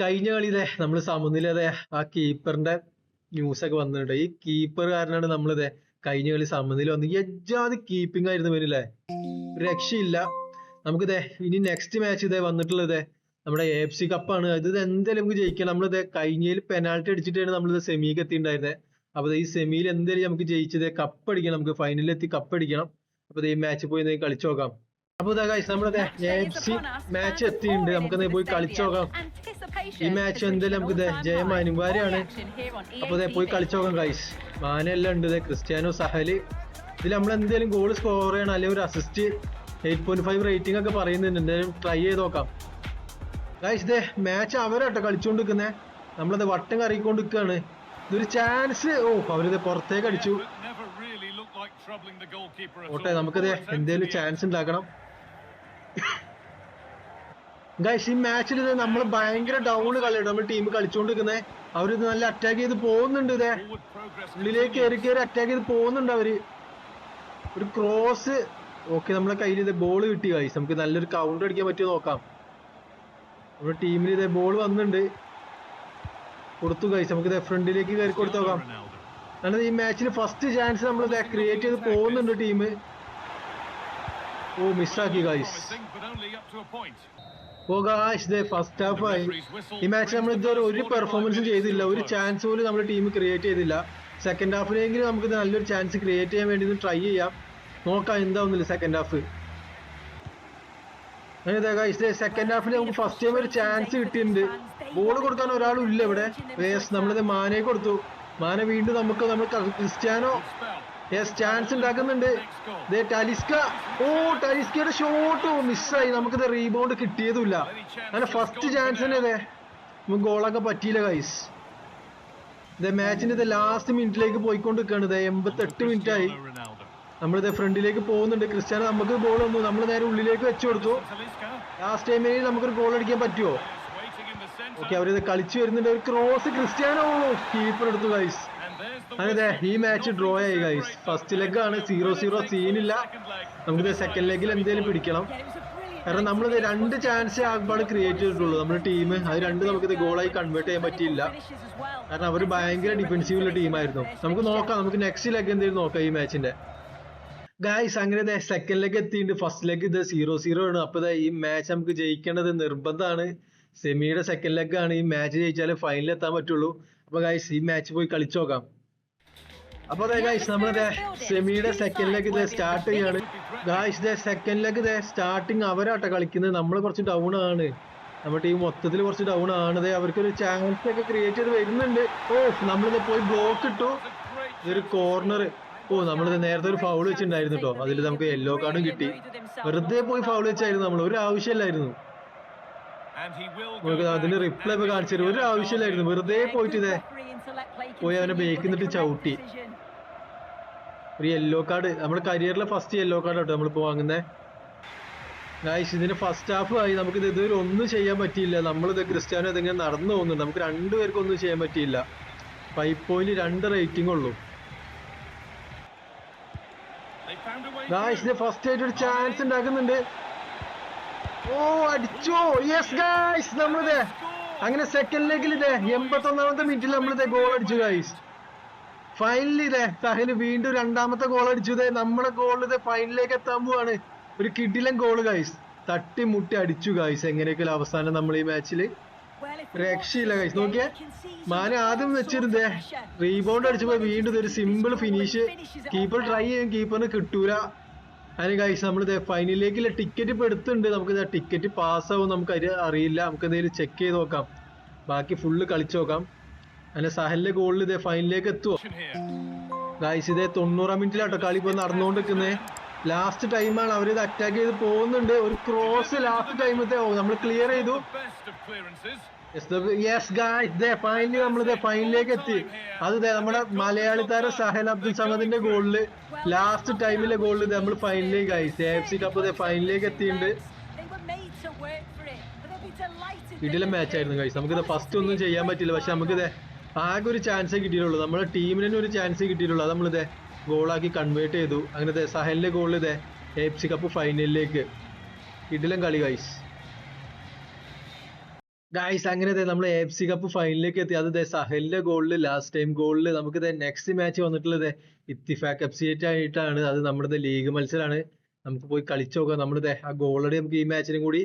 കഴിഞ്ഞ കളി ഇതേ നമ്മൾ സമനില അതെ ആ കീപ്പറിന്റെ ന്യൂസ് ഒക്കെ വന്നിട്ടുണ്ട്. ഈ കീപ്പർ കാരനാണ് നമ്മളിതേ കഴിഞ്ഞ കളി സമനില വന്ന്. എജ്ജാതി കീപ്പിംഗ് ആയിരുന്നു ഇവനില്ലേ രക്ഷയില്ല. നമുക്കിതേ ഇനി നെക്സ്റ്റ് മാച്ച് ഇതേ വന്നിട്ടുള്ളത് നമ്മുടെ എ എഫ് സി കപ്പാണ് ഇത് എന്തായാലും നമുക്ക് ജയിക്കണം. നമ്മളിത് കഴിഞ്ഞതിൽ പെനാൽറ്റി അടിച്ചിട്ടാണ് നമ്മളിത് സെമിക്ക് എത്തിയിട്ടുണ്ടായിരുന്നത് അപ്പൊ ദേ ഈ സെമിയിൽ എന്തായാലും നമുക്ക് ജയിച്ചത് കപ്പ് അടിക്കണം. നമുക്ക് ഫൈനലിൽ എത്തി കപ്പ് അടിക്കണം. അപ്പൊ ദേ ഈ മാച്ച് പോയി ദേ കളിച്ചു നോക്കാം. അപ്പൊ ഇതാ ഗൈസ് നമ്മുടെ എ എഫ് സി മാച്ച് എത്തിയിട്ടുണ്ട്. നമുക്ക് പോയി കളിച്ചു നോക്കാം. ഈ മാച്ച് എന്തായാലും നമുക്ക് ജയം അനിവാര്യമാണ് അപ്പൊ പോയി കളിച്ചു നോക്കാം ഗൈസ് മാനെല്ലാം ഉണ്ട് ക്രിസ്ത്യാനോ സഹൽ. ഇതിൽ നമ്മൾ എന്തായാലും ഗോൾ സ്കോർ ചെയ്യണം അല്ലെങ്കിൽ ഒരു assist eight point five rating ഒക്കെ പറയുന്നുണ്ട്. എന്തായാലും ട്രൈ ചെയ്ത് നോക്കാം. ഗൈസ് ദേ മാച്ച് അവരാട്ടോ കളിച്ചുകൊണ്ടിരിക്കുന്നത് നമ്മളത് വട്ടം കറിക്കൊണ്ടിരിക്കുകയാണ് ഇതൊരു ചാൻസ് ഓ അവരിത് പുറത്തേക്ക് അടിച്ചു. ഓട്ടെ നമുക്കത് എന്തേലും ചാൻസ് ഉണ്ടാക്കണം. ഗൈസ് ഈ മാച്ചിൽ ഇത് നമ്മൾ ഭയങ്കര ഡൗൺ കളിയാണ് നമ്മൾ ടീം കളിച്ചുകൊണ്ടിരിക്കുന്നത് അവരിത് നല്ല അറ്റാക്ക് ചെയ്ത് പോകുന്നുണ്ട് ഇതേ. ഉള്ളിലേക്ക് കയറി കയറി അറ്റാക്ക് ചെയ്ത് പോകുന്നുണ്ട് അവർ. ഒരു ക്രോസ് ഓക്കെ നമ്മളെ കയ്യിൽ ഇത് ബോൾ കിട്ടി ഗൈസ് നമുക്ക് നല്ലൊരു കൗണ്ടർ അടിക്കാൻ പറ്റുമോ നോക്കാം. നമ്മുടെ ടീമിൽ ഇതേ ബോൾ വന്നിട്ടുണ്ട് കൊടുത്തു ഗൈസ് നമുക്ക് ഇതേ ഫ്രണ്ടിലേക്ക് കയറി കൊടുത്തു നോക്കാം. കാരണം ഈ മാച്ചിന് ഫസ്റ്റ് ചാൻസ് നമ്മൾ ക്രിയേറ്റ് ചെയ്ത് പോകുന്നുണ്ട് ടീം ഓ മിസ്സാക്കി ഗൈസ് ഓ ഗായ്സ് ദേ ഫസ്റ്റ് ഹാഫ് ആയി. ഈ മാച്ച് നമ്മൾ ഇതുവരെ ഒരു പെർഫോമൻസും ചെയ്തില്ല. ഒരു ചാൻസ് പോലും നമ്മുടെ ടീം ക്രിയേറ്റ് ചെയ്തില്ല. സെക്കൻഡ് ഹാഫിലെങ്കിലും നമുക്ക് നല്ലൊരു ചാൻസ് ക്രിയേറ്റ് ചെയ്യാൻ വേണ്ടി ട്രൈ ചെയ്യാം. നോക്കാം എന്താവുന്നില്ല സെക്കൻഡ് ഹാഫ് സെക്കൻഡ് ഹാഫിൽ നമുക്ക് ഫസ്റ്റ് ടൈം ഒരു ചാൻസ് കിട്ടിയിട്ടുണ്ട്. ബോൾ കൊടുക്കാൻ ഒരാളും ഇല്ല ഇവിടെ. വേസ് നമ്മളിത് മാനെ കൊടുത്തു. മാന വീണ്ടും നമുക്ക് നമ്മൾ ക്രിസ്ത്യാനോ യെസ് ചാൻസ് ഉണ്ടാക്കുന്നുണ്ട്. ടലിസ്ക ഓ ടലിസ്കയുടെ ഷോട്ട് മിസ്സായി നമുക്കിത് റീബൗണ്ട് കിട്ടിയതുമില്ല. അങ്ങനെ ഫസ്റ്റ് ചാൻസ് തന്നെ അതെ നമുക്ക് ഗോളൊക്കെ പറ്റിയില്ല കൈസ് ഇത് മാച്ചിന്റെ ഇത് ലാസ്റ്റ് മിനിറ്റിലേക്ക് പോയിക്കൊണ്ടിരിക്കുകയാണ്. ഇത് എൺപത്തെട്ട് മിനിറ്റ് ആയി. നമ്മളിത് ഫ്രണ്ടിലേക്ക് പോകുന്നുണ്ട്. ക്രിസ്ത്യാനോ നമുക്ക് ഗോൾ വന്നു. നമ്മൾ നേരെ ഉള്ളിലേക്ക് വെച്ചു കൊടുത്തു. ലാസ്റ്റ് ടൈമിൽ നമുക്കൊരു ഗോൾ അടിക്കാൻ പറ്റുമോ? ഓക്കെ അവരിത് കളിച്ചു വരുന്നുണ്ട്. ഒരു ക്രോസ് ക്രിസ്ത്യാനോ കീപ്പർ എടുത്തു ഗൈസ് അങ്ങനെ ഈ മാച്ച് ഡ്രോ ആയി ഗൈസ് ഫസ്റ്റ് ലെഗ് ആണ്. സീറോ സീറോ സീനില്ല നമുക്കിത് സെക്കൻഡ് ലെഗിൽ എന്തെങ്കിലും പിടിക്കണം. കാരണം നമ്മളിത് രണ്ട് ചാൻസ് ആകുമ്പോൾ ക്രിയേറ്റ് ചെയ്തിട്ടുള്ളൂ നമ്മുടെ ടീം അത് രണ്ട് നമുക്കിത് ഗോളായി കൺവേർട്ട് ചെയ്യാൻ പറ്റിയില്ല. കാരണം അവർ ഭയങ്കര ഡിഫെൻസീവുള്ള ടീമായിരുന്നു നമുക്ക് നോക്കാം നമുക്ക് നെക്സ്റ്റ് ലെഗ് എന്തെങ്കിലും നോക്കാം ഈ മാച്ചിന്റെ ഗായ്സ് അങ്ങനെ സെക്കൻഡ് ലെഗ് എത്തിയിട്ടുണ്ട്. ഫസ്റ്റ് ലെഗ് ഇത് സീറോ സീറോ ആണ്. അപ്പൊ ഈ മാച്ച് നമുക്ക് ജയിക്കേണ്ടത് നിർബന്ധമാണ്. സെമിയുടെ സെക്കൻഡ് ലെഗ് ആണ്. ഈ മാച്ച് ജയിച്ചാലേ ഫൈനലിൽ എത്താൻ പറ്റുള്ളൂ. അപ്പൊ ഗായ്സ് ഈ മാച്ച് പോയി കളിച്ചു നോക്കാം. അപ്പൊ അതെ ഗായ്സ് നമ്മളെ സെമിയുടെ സെക്കൻഡ് ലെഗ് ഇത് സ്റ്റാർട്ട് ചെയ്യാണ്. ഗായ്സ് ഇതേ സെക്കൻഡ് ലെഗ് ഇതേ സ്റ്റാർട്ടിങ് അവരാട്ടോ കളിക്കുന്നത്. നമ്മൾ കുറച്ച് ഡൗൺ ആണ്. നമ്മുടെ ടീം മൊത്തത്തിൽ കുറച്ച് ഡൗൺ ആണ്. ദേ അവർക്കൊരു ചാൻസ് ഒക്കെ ക്രിയേറ്റ് ചെയ്ത് വരുന്നുണ്ട്. ഓ നമ്മളിത് പോയി ബ്ലോക്ക് ഇട്ടു. ഇതൊരു കോർണർ ഓ നമ്മളിത് നേരത്തെ ഒരു ഫൗൾ വെച്ചിട്ടുണ്ടായിരുന്നു കേട്ടോ അതിൽ നമുക്ക് യെല്ലോ കാർഡും കിട്ടി. വെറുതെ പോയി ഫൗൾ വെച്ചായിരുന്നു നമ്മൾ ഒരു ആവശ്യമില്ലായിരുന്നു. നമുക്ക് അതിന് റിപ്ലൈ ഒക്കെ കാണിച്ചു ഒരു ആവശ്യമില്ലായിരുന്നു. വെറുതെ പോയിട്ട് ഇതേ പോയി അവനെ ബേക്ക് നിന്നിട്ട് ചവിട്ടി. ഒരു യെല്ലോ കാർഡ് നമ്മുടെ കരിയറിലെ ഫസ്റ്റ് യെല്ലോ കാർഡ് കേട്ടോ നമ്മളിപ്പോൾ വാങ്ങുന്നത് ഗായ്സ് ഇതിന് ഫസ്റ്റ് ഹാഫ് ആയി. നമുക്ക് ഇത് ഇതുവരെ ഒന്നും ചെയ്യാൻ പറ്റിയില്ല. നമ്മളിത് ക്രിസ്ത്യാനോ ഇതിങ്ങനെ നടന്നു പോകുന്നുണ്ട്. നമുക്ക് രണ്ടുപേർക്കും ഒന്നും ചെയ്യാൻ പറ്റിയില്ല. ഫൈവ് പോയിന്റ് രണ്ട് റേറ്റിംഗ് ഉള്ളൂ. ഗായ്സ് ഫസ്റ്റ് ആയിട്ട് ഒരു ചാൻസ് ഉണ്ടാക്കുന്നുണ്ട്. ഓ അടിച്ചോ. യെസ് ഗായ്സ് നമ്മളിത്. അങ്ങനെ സെക്കൻഡ് ലെഗിൽ ഇതേ എൺപത്തി ഒന്നാമത്തെ മിനിറ്റിൽ നമ്മളിത് ഗോൾ അടിച്ചു ഗായ്സ് ഫൈനലി ഇതേ സഹൽ വീണ്ടും രണ്ടാമത്തെ ഗോൾ അടിച്ചു. ഇതേ നമ്മുടെ ഗോൾ ഇത് ഫൈനലിലേക്ക് എത്താൻ പോവാണ്. ഒരു കിടിലൻ ഗോൾ ഗൈസ് തട്ടിമുട്ടി അടിച്ചു ഗൈസ് എങ്ങനെയൊക്കെ അവസാനം നമ്മൾ ഈ മാച്ചിൽ രക്ഷയില്ല ഗൈസ് നോക്കിയേ. മാന ആദ്യം വെച്ചിരുന്നേ. റീബൗണ്ട് അടിച്ചപ്പോ വീണ്ടും ഒരു സിമ്പിൾ ഫിനിഷ് കീപ്പർ ട്രൈ ചെയ്യും. കീപ്പറിന് കിട്ടൂല. അതിന് ഗൈസ് നമ്മൾ ഫൈനലിലേക്കുള്ള ടിക്കറ്റ് ഇപ്പൊ എടുത്തുണ്ട് നമുക്ക് ടിക്കറ്റ് പാസ്സാവും നമുക്ക് അറിയില്ല. നമുക്ക് എന്തെങ്കിലും ചെക്ക് ചെയ്ത് നോക്കാം. ബാക്കി ഫുള്ള് കളിച്ചു നോക്കാം. അങ്ങനെ സഹലിന്റെ ഗോളിൽ ഇതേ ഫൈനലിലേക്ക് എത്തുവോ? ഗൈസ് ഇതേ തൊണ്ണൂറാം മിനിറ്റിലാട്ടോ കളി ഇപ്പൊ നടന്നുകൊണ്ടിരിക്കുന്നത് ലാസ്റ്റ് ടൈമാണ് അവരിത് അറ്റാക്ക് ചെയ്ത് പോകുന്നുണ്ട്. ഒരു ക്രോസ് ലാസ്റ്റ് ടൈമത്തെ നമ്മൾ ക്ലിയർ ചെയ്തു. യെസ് ഗായ്സ് ഫൈനലി നമ്മൾ ഫൈനലിലേക്ക് എത്തി. അത് നമ്മുടെ മലയാളി താരം സഹൽ അബ്ദുൽ സമദിന്റെ ഗോളിൽ ലാസ്റ്റ് ടൈമിലെ ഗോളിൽ നമ്മൾ ഫൈനലിലേക്ക് ഗായ്സ് എഫ് സി കപ്പ് ഫൈനലിലേക്ക് എത്തിയിട്ടുണ്ട്. ഇതിലെ മാച്ചായിരുന്നു ഗൈസ് നമുക്കിത് ഫസ്റ്റ് ഒന്നും ചെയ്യാൻ പറ്റില്ല പക്ഷെ നമുക്കിത് ആകെ ഒരു ചാൻസേ കിട്ടിയിട്ടുള്ളൂ. നമ്മുടെ ടീമിന് തന്നെ ഒരു ചാൻസ് കിട്ടിയിട്ടുള്ളൂ. അത് നമ്മളിതേ ഗോളാക്കി കൺവേർട്ട് ചെയ്തു. അങ്ങനെ സഹലിന്റെ ഗോളിൽ ഇതേ എഫ് സി കപ്പ് ഫൈനലിലേക്ക് ഇതിലും കളി ഗൈസ് അങ്ങനെ നമ്മൾ എഫ് സി കപ്പ് ഫൈനലിലേക്ക് എത്തി. അത് ദേ സഹലിന്റെ ഗോളിൽ ലാസ്റ്റ് ടൈം ഗോളിൽ നമുക്ക് നെക്സ്റ്റ് മാച്ച് വന്നിട്ടുള്ളത് ഇത്തിഫാക്ക് എഫ് സി ആയിട്ടാണ്. അത് നമ്മുടെ ലീഗ് മത്സരമാണ് നമുക്ക് പോയി കളിച്ചു നോക്കാം. നമ്മുടെ ആ ഗോളടി നമുക്ക് ഈ മാച്ചിനും കൂടി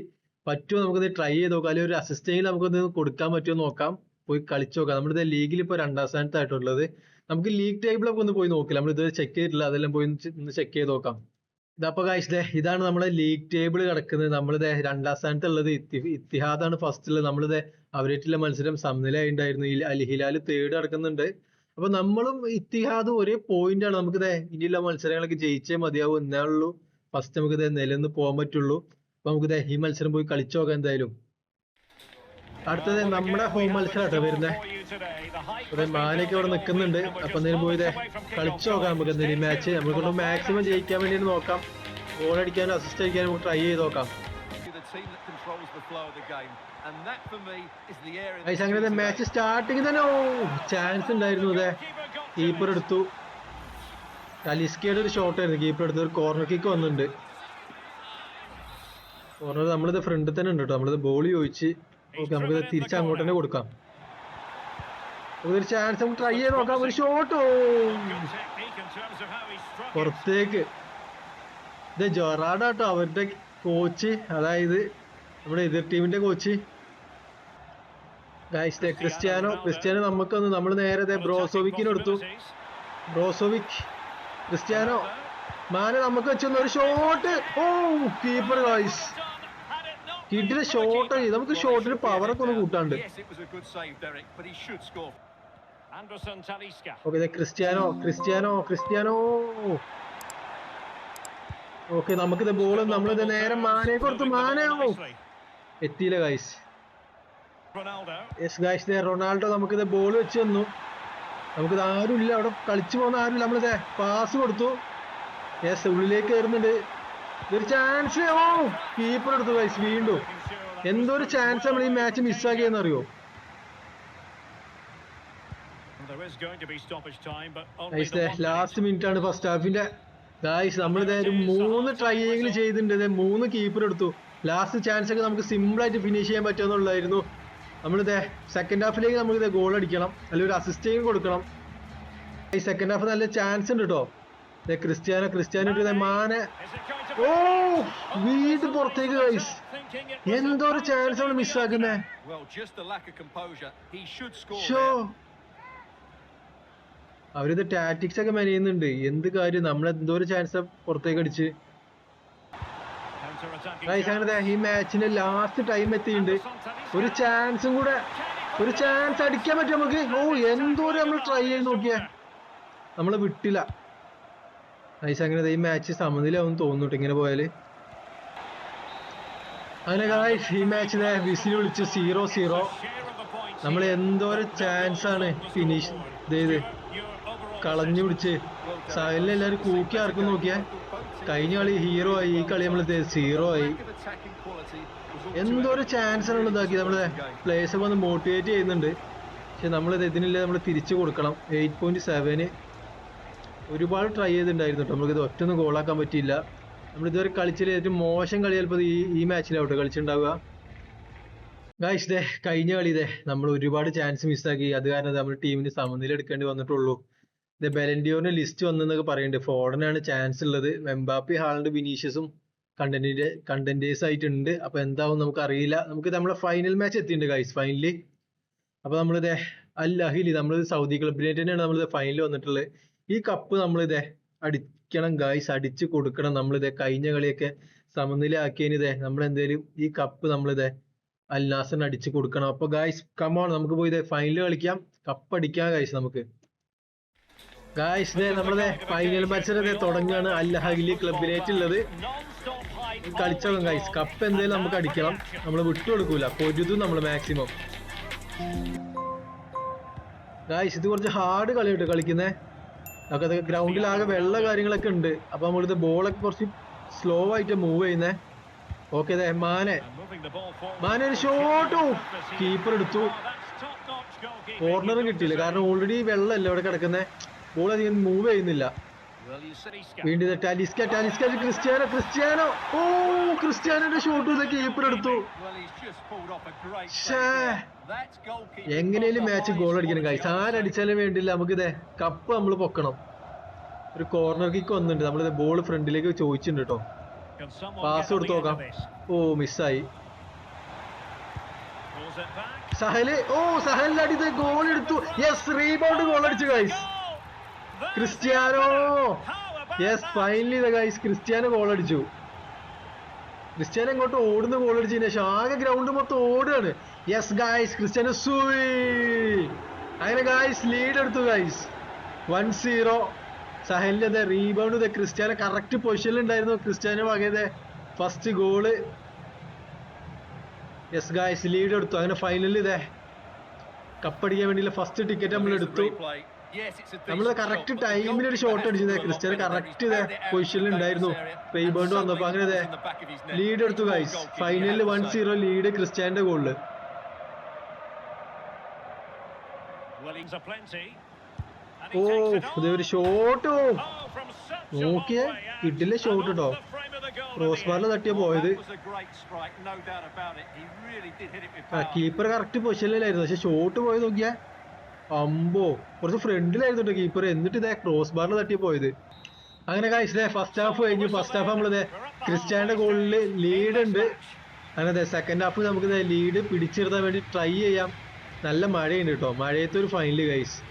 പറ്റുമോ നമുക്കത് ട്രൈ ചെയ്ത് നോക്കാം. അല്ലെങ്കിൽ ഒരു അസിസ്റ്റെങ്കിലും നമുക്കൊന്ന് കൊടുക്കാൻ പറ്റുമോ നോക്കാം. പോയി കളിച്ചു നോക്കാം. നമ്മുടെ ലീഗിൽ ഇപ്പോൾ രണ്ടാം സ്ഥാനത്തായിട്ടുള്ളത്. നമുക്ക് ലീഗ് ടേബിളൊക്കെ ഒന്ന് പോയി നോക്കില്ല. നമ്മൾ ഇതുവരെ ചെക്ക് ചെയ്തിട്ടില്ല. അതെല്ലാം പോയി ഒന്ന് ചെക്ക് ചെയ്ത് നോക്കാം. ഇതപ്പോ കാഴ്ച ഇതാണ് നമ്മുടെ ലീഗ് ടേബിൾ കിടക്കുന്നത്. നമ്മളിത് രണ്ടാം സ്ഥാനത്തുള്ളത് ഇത്തി ഇത്തിഹാദാണ് ഫസ്റ്റിൽ നമ്മളിത് അവരേറ്റിലെ മത്സരം സമനിലയുണ്ടായിരുന്നു ഈ അൽ ഹിലാൽ തേർഡ് കിടക്കുന്നുണ്ട് അപ്പൊ നമ്മളും ഇത്തിഹാദും ഒരേ പോയിന്റ് ആണ്. നമുക്കിത് ഇനിയുള്ള മത്സരങ്ങളൊക്കെ ജയിച്ചേ മതിയാവും എന്നേ ഉള്ളൂ. ഫസ്റ്റ് നമുക്ക് നിലനിന്ന് പോകാൻ പറ്റുള്ളൂ. അപ്പൊ നമുക്ക് ഈ മത്സരം പോയി കളിച്ചു നോക്കാം എന്തായാലും. അടുത്തത് നമ്മുടെ ഹോം മത്സരം വരുന്നേ. ഇവിടെ മാനൊക്കെ ഇവിടെ നിൽക്കുന്നുണ്ട്. അപ്പൊ എന്തെങ്കിലും പോയി ദേ കളിച്ചു നോക്കാം നമുക്ക് എന്തെങ്കിലും മാച്ച് നമ്മളെ കൊണ്ട് മാക്സിമം ജയിക്കാൻ വേണ്ടി നോക്കാം. ഗോൾ അടിക്കാനും അസിസ്റ്റ് അടിക്കാനും നമുക്ക് ട്രൈ ചെയ്ത് നോക്കാം. അങ്ങനെ മാച്ച് സ്റ്റാർട്ടിങ് തന്നെ. ഓ ചാൻസ് ഉണ്ടായിരുന്നു അതെ കീപ്പർ എടുത്തു. കലിസ്കയുടെ ഒരു ഷോട്ട് ആയിരുന്നു. കീപ്പർ എടുത്തു ഒരു കോർണർ കിക്ക് വന്നിട്ടുണ്ട്. കോർണർ നമ്മളിത് ഫ്രണ്ടിൽ തന്നെ ഉണ്ട് കേട്ടോ. നമ്മളിത് ബോൾ ചോദിച്ച്. ഓക്കെ നമുക്ക് തിരിച്ച് അങ്ങോട്ട് തന്നെ കൊടുക്കാം. ഒരു ചാൻസ് നമുക്ക് ട്രൈ ചെയ്ത് നോക്കാം. ഒരു ഷോട്ട് പുറത്തേക്ക്. ഇത് ജൊറാഡ കേട്ടോ അവരുടെ കോച്ച് അതായത് നമ്മുടെ എതിർ ടീമിന്റെ കോച്ച് ഗൈസ് ക്രിസ്ത്യാനോ ക്രിസ്ത്യാനോ നമുക്കൊന്ന് നമ്മൾ നേരെ ദേ ബ്രോസോവിക്കിന് എടുത്തു. ബ്രോസോവിക്. ക്രിസ്ത്യാനോ. മാനെ നമുക്ക് വെച്ചൊന്ന് ഒരു ഷോട്ട് ഓ കീപ്പർ ഗൈസ് കിഡിലെ ഷോട്ട് നമുക്ക് ഷോട്ടിന് പവറൊക്കെ ഒന്ന് കൂട്ടാണ്ട്. Okay Cristiano Cristiano Cristiano. Okay നമുക്കിത് ബോൾ നമ്മളിത് നേരെ മാനെ കൊടുത്തു മാനോ എത്തിയില്ല ഗൈസ്. യെസ് ഗൈസ് റൊണാൾഡോ നമുക്കിത് ബോൾ വെച്ച് തന്നു. നമുക്കിത് ആരുമില്ല അവിടെ കളിച്ചു പോകുന്ന ആരുമില്ല. നമ്മളിതേ പാസ് കൊടുത്തു. യെസ് ഉള്ളിലേക്ക് കയറുന്നുണ്ട്. ഇതൊരു ചാൻസ് ഓ കീപ്പർ എടുത്തു ഗൈസ് വീണ്ടും. എന്തൊരു ഒരു ചാൻസ് നമ്മൾ ഈ മാച്ച് മിസ്സാക്കിയെന്ന് അറിയോ? ലാസ്റ്റ് മിനിറ്റ് ആണ് ഫസ്റ്റ് ഹാഫിന്റെ ഗൈസ് നമ്മൾ ഒരു മൂന്ന് ട്രൈയെങ്കിലും ചെയ്തിട്ടുണ്ട്. മൂന്ന് കീപ്പർ എടുത്തു. ലാസ്റ്റ് ചാൻസ് ഒക്കെ നമുക്ക് സിമ്പിൾ ആയിട്ട് ഫിനിഷ് ചെയ്യാൻ പറ്റുമെന്നുള്ളതായിരുന്നു നമ്മളിത് സെക്കൻഡ് ഹാഫിലേക്ക് നമുക്ക് ഗോൾ അടിക്കണം. അല്ലെങ്കിൽ ഒരു അസിസ്റ്റേയും കൊടുക്കണം. ഈ സെക്കൻഡ് ഹാഫ് നല്ല ചാൻസ് ഉണ്ട് കേട്ടോ ക്രിസ്ത്യാനോ ക്രിസ്ത്യാനോ ഇട്ട് ദേ മാനെ. ഓ വീണ്ടും പുറത്തേക്ക് ഗൈസ് എന്തോ ഒരു ചാൻസ് ആണ് മിസ്സാക്കുന്നേ. അവരിത് ടാറ്റിക്സ് ഒക്കെ മെനയുന്നുണ്ട്. എന്ത് കാര്യം? നമ്മൾ എന്തോ ഒരു ചാൻസ് പുറത്തേക്ക് അടിച്ച്. ഈ മാച്ചിന്റെ ലാസ്റ്റ് ടൈം എത്തിയിട്ടുണ്ട്. ഒരു ചാൻസും കൂടെ ഒരു ചാൻസ് അടിക്കാൻ പറ്റും നമുക്ക്. ഓ എന്തോ നമ്മൾ ട്രൈ ചെയ്ത് നോക്കിയേ. നമ്മൾ വിട്ടില്ല. ഗൈസ് അങ്ങനെ ഈ മാച്ച് സമനിലാവും തോന്നുന്നുണ്ട് ഇങ്ങനെ പോയാൽ. അങ്ങനെ ഗായ്സ് ഈ മാച്ച് വിസിൽ വിളിച്ച് സീറോ സീറോ നമ്മൾ. എന്തോരം ചാൻസ് ആണ് ഫിനിഷ് ഇതേത് കളഞ്ഞു പിടിച്ച്. സഹലിനെ എല്ലാവരും കൂക്കി ആർക്കും നോക്കിയാ. കഴിഞ്ഞ കളി ഹീറോ ആയി ഈ കളി നമ്മൾ സീറോ ആയി. Lack of attacking quality was all എന്തോ ഒരു too ചാൻസ് ആണ് ഇതാക്കി നമ്മളെ പ്ലേസ് ഒക്കെ ഒന്ന് മോട്ടിവേറ്റ് ചെയ്യുന്നുണ്ട്. പക്ഷെ നമ്മളിത് ഇതിനില്ല നമ്മൾ തിരിച്ചു കൊടുക്കണം. എയ്റ്റ് പോയിന്റ് സെവന് ഒരുപാട് ട്രൈ ചെയ്തിട്ടുണ്ടായിരുന്നു കേട്ടോ നമുക്ക് ഇത് ഒറ്റൊന്നും ഗോളാക്കാൻ പറ്റിയില്ല. നമ്മൾ ഇതുവരെ കളിച്ചതിൽ ഏറ്റവും മോശം കളി ചിലപ്പോൾ ഈ ഈ മാച്ചിലാവട്ടെ കളിച്ചിട്ടുണ്ടാവുക. ഗായ്സ് ദേ കഴിഞ്ഞ കളി ഇതേ നമ്മൾ ഒരുപാട് ചാൻസ് മിസ്സാക്കി അത് കാരണം നമ്മൾ ടീമിന് സമനില എടുക്കേണ്ടി വന്നിട്ടുള്ളൂ. ഇത് ബെലൻഡിയോന്റെ ലിസ്റ്റ് വന്നെന്നൊക്കെ പറയുന്നുണ്ട് ഫോർഡനാണ് ചാൻസ് ഉള്ളത്. എംബാപ്പി ഹാലാൻഡ് വിനീഷ്യസും കണ്ടന്റിന്റെ കണ്ടന്റേഴ്സ് ആയിട്ടുണ്ട്. അപ്പോൾ എന്താവും നമുക്ക് അറിയില്ല നമുക്ക് നമ്മളെ ഫൈനൽ മാച്ച് എത്തിയിട്ടുണ്ട് ഗൈസ് ഫൈനലി അപ്പൊ നമ്മളിത് അൽ അഹിലി നമ്മൾ സൗദി ക്ലബിനെ തന്നെയാണ് നമ്മളിത് ഫൈനലിൽ വന്നിട്ടുള്ളത്. ഈ കപ്പ് നമ്മൾ ഇതേ അടിക്കണം ഗായ്സ് അടിച്ചു കൊടുക്കണം. നമ്മളിത് കഴിഞ്ഞ കളിയൊക്കെ സമനില ആക്കിയതിന് ഇതേ നമ്മൾ എന്തേലും ഈ കപ്പ് നമ്മൾ ഇതേ നാസറിന് അടിച്ചു കൊടുക്കണം. അപ്പൊ ഗായ്സ് കമോൺ നമുക്ക് പോയി ഇതേ ഫൈനൽ കളിക്കാം. കപ്പ് അടിക്കാം ഗായ്സ് നമുക്ക്. ഗായ്സ് ഇതേ നമ്മളിത് ഫൈനൽ മത്സരം ഇതേ തുടങ്ങുകയാണ് അൽ ക്ലബിലേറ്റുള്ളത് കളിച്ചോളും ഗായ്സ് കപ്പ് എന്തേലും നമുക്ക് അടിക്കണം. നമ്മൾ വിട്ടു കൊടുക്കൂല പൊരുതും നമ്മൾ മാക്സിമം ഗായ്സ് ഇത് കുറച്ച് ഹാർഡ് കളി കേട്ടോ നമുക്ക് ഗ്രൗണ്ടിൽ ആകെ വെള്ള കാര്യങ്ങളൊക്കെ ഉണ്ട്. അപ്പൊ നമ്മളിത് ബോളൊക്കെ കുറച്ച് സ്ലോ ആയിട്ട് മൂവ് ചെയ്യുന്നേ. ഓക്കെ അതെ മാനെ. മാനെ ഒരു ഷോട്ടോ കീപ്പർ എടുത്തു. കോർണറും കോർണർ കിട്ടിയില്ല. കാരണം ഓൾറെഡി വെള്ളമല്ല ഇവിടെ കിടക്കുന്നേ. ബോൾ അധികം മൂവ് ചെയ്യുന്നില്ല. വീണ്ടും ടാലിസ്ക ടാലിസ്ക ക്രിസ്ത്യാനോ ക്രിസ്ത്യാനോ. ഓ ക്രിസ്ത്യാനോന്റെ ഷോട്ട് കീപ്പർ എടുത്തു എങ്ങനെയും മാച്ച് ഗോൾ അടിക്കണം കൈസ് ആരടിച്ചാലും വേണ്ടില്ല നമുക്ക് ഇതേ കപ്പ് നമ്മൾ പൊക്കണം. ഒരു കോർണർ കിക്ക് വന്നിട്ടുണ്ട്. നമ്മളിത് ബോൾ ഫ്രണ്ടിലേക്ക് ചോദിച്ചിട്ടുണ്ട് കേട്ടോ പാസ് കൊടുത്തു നോക്കാം. ഓ മിസ്സായി സഹൽ ഓ സഹലിന്റെ അടി ഗോൾ എടുത്തു. യെസ് റീബൗണ്ട് ഗോൾ അടിച്ചു guys Cristiano? Yes finally guys Cristiano goal അടിച്ചു. ക്രിസ്ത്യാനോ ഇങ്ങോട്ട് ഓടുന്ന ഗോൾ അടിച്ചതിന് ശേഷം ആകെ ഗ്രൗണ്ട് മൊത്തം ഓടുകയാണ്. യെസ് ഗൈസ് ക്രിസ്ത്യാനോ സൂയി അങ്ങനെ ഗൈസ് ലീഡ് എടുത്തു ഗൈസ് വൺ സീറോ സഹലിന്റെ അതെ റീബൗണ്ട് ഇതേ ക്രിസ്ത്യാനോ കറക്റ്റ് പൊസിഷനിൽ ഉണ്ടായിരുന്നു. Cristiano വകയതെ first goal yes guys lead എടുത്തു. അങ്ങനെ ഫൈനലിൽ ഇതേ കപ്പടിക്കാൻ വേണ്ടിയുള്ള ഫസ്റ്റ് ടിക്കറ്റ് നമ്മൾ എടുത്തു. നമ്മൾ കറക്റ്റ് ടൈമിൽ ഒരു ഷോട്ട് അടിച്ചത് ക്രിസ്റ്റ്യൻ കറക്റ്റ് ഇതേ പൊസിഷനിൽ ഉണ്ടായിരുന്നു. പെയ്ബേണ്ട് വന്നപ്പോ അങ്ങനെ ഇതേ ലീഡ് എടുത്തു ഗൈസ് ഫൈനലിൽ വൺ സീറോ ലീഡ് ക്രിസ്റ്റ്യാന്റെ ഗോളിൽ ഓ ഒരു ഷോട്ട് നോക്കിയ കിഡിലെ ഷോട്ട് കേട്ടോ റോസ്ബാറിൽ തട്ടിയ പോയത്. കീപ്പർ കറക്റ്റ് പൊസിഷനിലായിരുന്നു പക്ഷെ ഷോട്ട് പോയത് നോക്കിയേ. അമ്പോ കുറച്ച് ഫ്രണ്ടിലായിരുന്നു കീപ്പർ എന്നിട്ട് ഇതേ ക്രോസ് ബാറിൽ തട്ടി പോയത്. അങ്ങനെ കഴിച്ചതേ ഫസ്റ്റ് ഹാഫ് കഴിഞ്ഞു. ഫസ്റ്റ് ഹാഫ് നമ്മളിതേ ക്രിസ്ത്യാന്റെ ഗോളിൽ ലീഡ് ഉണ്ട്. അങ്ങനെ അതെ സെക്കൻഡ് ഹാഫ് നമുക്ക് ലീഡ് പിടിച്ചെടുത്താൻ വേണ്ടി ട്രൈ ചെയ്യാം. നല്ല മഴയുണ്ട് കേട്ടോ മഴയത്തെ ഒരു final guys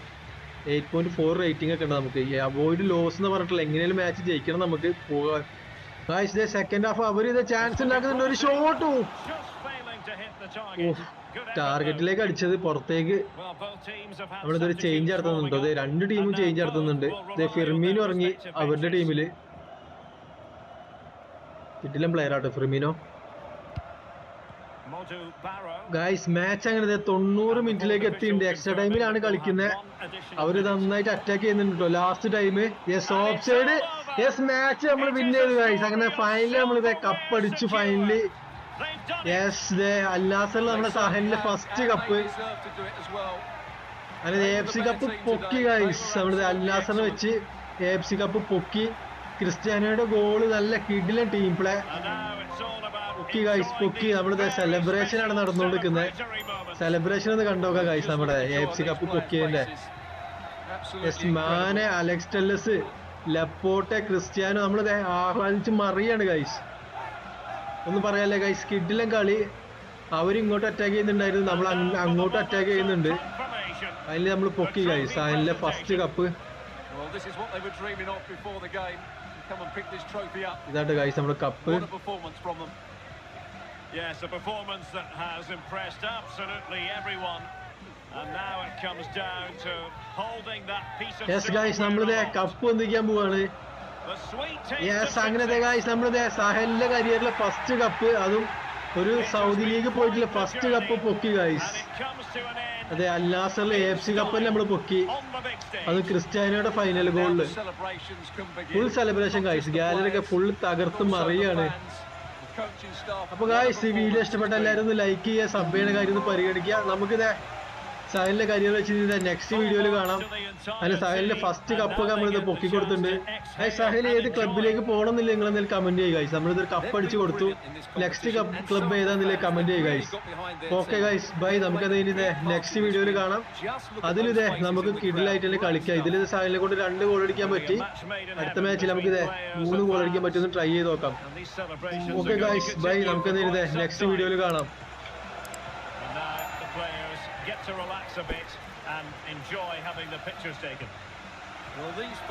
eight point four rating ഒക്കെ ഉണ്ട് നമുക്ക്. അവോയ്ഡ് ലോസ് എന്ന് പറഞ്ഞിട്ടില്ല എങ്ങനെയാലും മാച്ച് ജയിക്കണം നമുക്ക് പോകാൻ. ഗൈസ് ദേ സെക്കൻഡ് ഹാഫ് അവർ ഇത് ചാൻസ് ഉണ്ടാക്കുന്നുണ്ട്. ഒരു ഷോട്ടും ടാർഗറ്റിലേക്ക് അടിച്ചത് പുറത്തേക്ക്. നമ്മളിതൊരു ചേഞ്ച് നടത്തുന്നുണ്ട്. അതെ രണ്ട് ടീമും ചേഞ്ച് നടത്തുന്നുണ്ട്. ഇതേ ഫിർമീനോ ഇറങ്ങി അവരുടെ. ടീമിൽ കിട്ടില്ല പ്ലെയർ ആട്ടോ ഫിർമീനോ. ഗായ്സ് മാച്ച് അങ്ങനെ തൊണ്ണൂറ് മിനിറ്റിലേക്ക് എത്തിയിട്ടുണ്ട്. എക്സ്ട്രാ ടൈമിലാണ് കളിക്കുന്നത് അവർ നന്നായിട്ട് അറ്റാക്ക് ചെയ്യുന്നുണ്ട് last time yes off side yes match നമ്മൾ വിൻ ചെയ്തു ഗായ്സ് അങ്ങനെ ഫൈനലി നമ്മൾ കപ്പടിച്ചു ഫൈനലി. യെസ് ദേ അല്ലാസറിൽ നമ്മുടെ സഹലിന്റെ first cup A F C cup പൊക്കി ഗൈസ് നമ്മുടെ അല്ലാസൽ വെച്ച് എഫ് സി കപ്പ് പൊക്കി. ക്രിസ്ത്യാനോയുടെ ഗോൾ നല്ല കിഡിലൻ ടീം പ്ലേ പൊക്കി ഗൈസ് പൊക്കി. നമ്മുടെ സെലിബ്രേഷൻ ആണ് നടന്നുകൊണ്ടിരിക്കുന്നത്. സെലിബ്രേഷൻ ഒന്ന് കണ്ടോക്കാം ഗൈസ് നമ്മുടെ F C cup പൊക്കിയതിന്റെ. Yes Mane Alex Telles Laporte Cristiano നമ്മളിത് ആഹ്ലാദിച്ച് മറിയാണ് ഗൈസ് ഒന്നും പറയാല്ലേ ഗൈസ് കിഡിലൻ കളി അവരിങ്ങോട്ട് അറ്റാക്ക് ചെയ്യുന്നുണ്ടായിരുന്നു നമ്മൾ അങ്ങ് അങ്ങോട്ട് അറ്റാക്ക് ചെയ്യുന്നുണ്ട്. അതിൽ നമ്മൾ പൊക്കി ഗൈസ് അതിലെ ഫസ്റ്റ് കപ്പ്. ഇതായിട്ട് ഗൈസ് നമ്മുടെ cup. Yes, a performance that has impressed absolutely everyone. And now it comes down to holding that piece of yes guys നമ്മളിത്. കപ്പ് ഒന്നിക്കാൻ പോവാണ് യെസ് അങ്ങനത്തെ ഗായ്സ് നമ്മുടെ സഹലിന്റെ കരിയറിലെ ഫസ്റ്റ് കപ്പ് അതും ഒരു സൗദി ലീഗ് പോയിട്ടില്ല ഫസ്റ്റ് കപ്പ് പൊക്കി end അതെ അല്ലാസറിലെ എഫ് സി കപ്പിൽ നമ്മൾ പൊക്കി. അത് ക്രിസ്ത്യാനോയുടെ ഫൈനൽ ഗോളിൽ. ഫുൾ സെലിബ്രേഷൻ the ഗാലറി ഒക്കെ ഫുൾ തകർത്ത് മറിയാണ്. അപ്പൊ ഗായ്സ് ഈ വീഡിയോ ഇഷ്ടപ്പെട്ട എല്ലാവരും ഒന്ന് ലൈക്ക് ചെയ്യുക സബ് ചെയ്യണ കാര്യം ഒന്ന് പരിഗണിക്കുക നമുക്കിത് സഹലിന്റെ കരിയർ വെച്ച് നെക്സ്റ്റ് വീഡിയോയിൽ കാണാം. അതിന് സഹലിന്റെ ഫസ്റ്റ് കപ്പ് ഒക്കെ നമ്മളിത് പൊക്കി കൊടുത്തിട്ടുണ്ട്. ഏ സഹൽ ഏത് ക്ലബിലേക്ക് പോകണമെന്നില്ല നിങ്ങൾ എന്തെങ്കിലും കമന്റ് ചെയ്യുക ഗൈസ് നമ്മളിതൊരു കപ്പ് അടിച്ചു കൊടുത്തു. നെക്സ്റ്റ് കപ്പ് ക്ലബ് ഏതാന്നില്ലേ കമന്റ് ചെയ്യുക ഗൈസ് ഓക്കെ ഗൈസ് ബൈ നമുക്കത് ഇനി നെക്സ്റ്റ് വീഡിയോയിൽ കാണാം. അതിലിതേ നമുക്ക് കിഡിലായിട്ട് കളിക്കാം. ഇതിൽ സഹലിനെ കൊണ്ട് രണ്ട് ഗോൾ അടിക്കാൻ പറ്റി. അടുത്ത മാച്ചിൽ നമുക്ക് ഇതേ മൂന്ന് ഗോൾ അടിക്കാൻ പറ്റുമെന്ന് ട്രൈ ചെയ്ത് നോക്കാം. ഓക്കെ ഗൈസ് ബൈ നമുക്ക് നെക്സ്റ്റ് വീഡിയോയിൽ കാണാം. To relax a bit and enjoy having the pictures taken. Well, these